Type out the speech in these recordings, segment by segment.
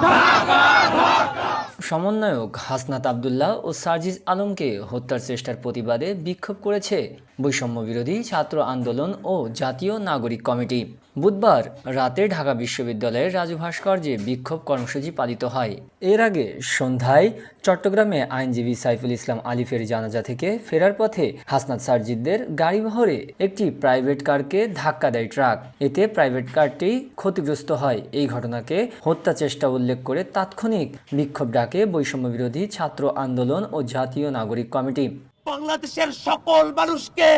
打 সমন্বয়ক হাসনাত আবদুল্লাহ ও সার্জিস আলমকে হত্যার চেষ্টার প্রতিবাদে বিক্ষোভ করেছে বৈষম্য বিরোধী ছাত্র আন্দোলন ও জাতীয় নাগরিক কমিটি। বুধবার রাতে ঢাকা বিশ্ববিদ্যালয়ের রাজু ভাস্কর্যে বিক্ষোভ কর্মসূচি পালিত হয়। এর আগে সন্ধ্যায় চট্টগ্রামে আইনজীবী সাইফুল ইসলাম আলিফের জানাজা থেকে ফেরার পথে হাসনাত সার্জিদদের গাড়িবহরে একটি প্রাইভেট কারকে ধাক্কা দেয় ট্রাক। এতে প্রাইভেট কারটি ক্ষতিগ্রস্ত হয়। এই ঘটনাকে হত্যা চেষ্টা উল্লেখ করে তাৎক্ষণিক বিক্ষোভ ডাকে বৈষম্য বিরোধী ছাত্র আন্দোলন ও জাতীয় নাগরিক কমিটি। বাংলাদেশের সকল মানুষকে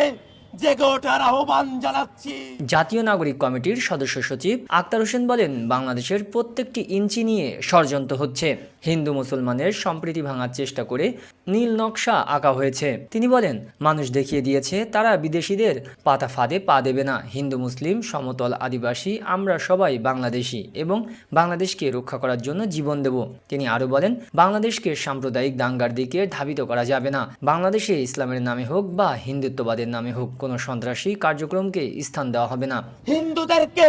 জেগে ওঠার আহ্বান জানাচ্ছি। জাতীয় নাগরিক কমিটির সদস্য সচিব আক্তার হোসেন বলেন বাংলাদেশের প্রত্যেকটি ইঞ্চি নিয়ে ষড়যন্ত্র হচ্ছে। হিন্দু মুসলমানের সম্প্রীতি ভাঙার চেষ্টা করে নীল নকশা আঁকা হয়েছে। তিনি বলেন, মানুষ দেখিয়ে দিয়েছে, তারা বিদেশিদের পাতা ফাঁদে পা দেবে না। হিন্দু, মুসলিম, সমতল আদিবাসী, আমরা সবাই বাংলাদেশি এবং বাংলাদেশকে রক্ষা করার জন্য জীবন দেব। তিনি আরও বলেন, বাংলাদেশকে সাম্প্রদায়িক দাঙ্গার দিকে ধাবিত করা যাবে না। বাংলাদেশে ইসলামের নামে হোক বা হিন্দুত্ববাদের নামে হোক, কোনো সন্ত্রাসী কার্যক্রমকে স্থান দেওয়া হবে না। হিন্দুদেরকে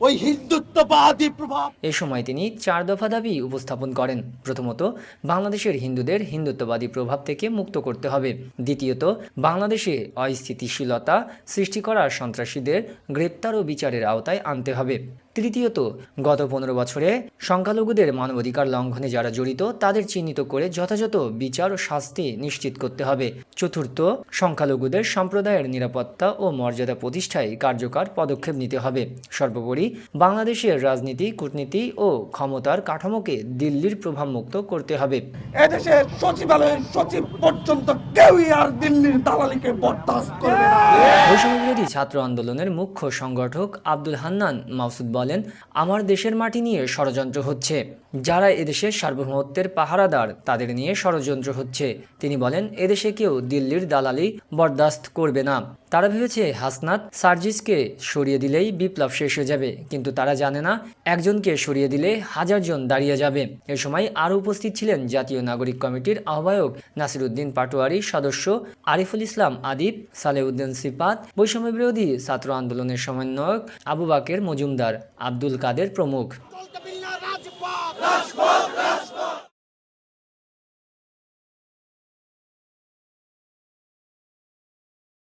ওই হিন্দুত্ববাদী প্রভাব। এ সময় তিনি চার দফা দাবি উপস্থাপন করেন। প্রথমত, বাংলাদেশের হিন্দুদের হিন্দুত্ববাদী প্রভাব থেকে মুক্ত করতে হবে। দ্বিতীয়ত, বাংলাদেশে অস্থিতিশীলতা সৃষ্টি করা সন্ত্রাসীদের গ্রেপ্তার ও বিচারের আওতায় আনতে হবে। তৃতীয়ত গত পনেরো বছরে সংখ্যালঘুদের মানবাধিকার লঙ্ঘনে যারা জড়িত তাদের চিহ্নিত করে যথাযথ বিচার ও শাস্তি নিশ্চিত করতে হবে। চতুর্থ সংখ্যালঘুদের সম্প্রদায়ের নিরাপত্তা ও মর্যাদা প্রতিষ্ঠায় কার্যকর পদক্ষেপ নিতে হবে। সর্বোপরি বাংলাদেশের রাজনীতি কূটনীতি ও ক্ষমতার কাঠামোকে দিল্লির প্রভাবমুক্ত করতে হবে। এদেশের সচিবালয়ের সচিব পর্যন্ত কেউই আর দিল্লির দালালিকে বরদাস্ত করবে না। বিরোধী ছাত্র আন্দোলনের মুখ্য সংগঠক আব্দুল হান্নান মাসুদ বলেন, আমার দেশের মাটি নিয়ে ষড়যন্ত্র হচ্ছে। যারা এদেশের সার্বভৌমত্বের পাহারাদার, তাদের নিয়ে ষড়যন্ত্র হচ্ছে। তিনি বলেন, এদেশে কেউ দিল্লির দালালি বরদাস্ত করবে না। তারা ভেবেছে হাসনাত সার্জিসকে সরিয়ে দিলেই বিপ্লব শেষ হয়ে যাবে। কিন্তু তারা জানে না, একজনকে সরিয়ে দিলে হাজারজন দাঁড়িয়ে যাবে। এ সময় আরও উপস্থিত ছিলেন জাতীয় নাগরিক কমিটির আহ্বায়ক নাসিরুদ্দিন পাটোয়ারি, সদস্য আরিফুল ইসলাম আদিব, সালেউদ্দিন সিপাত, বৈষম্য বিরোধী ছাত্র আন্দোলনের সমন্বয়ক আবু বাকের মজুমদার আব্দুল কাদের প্রমুখ।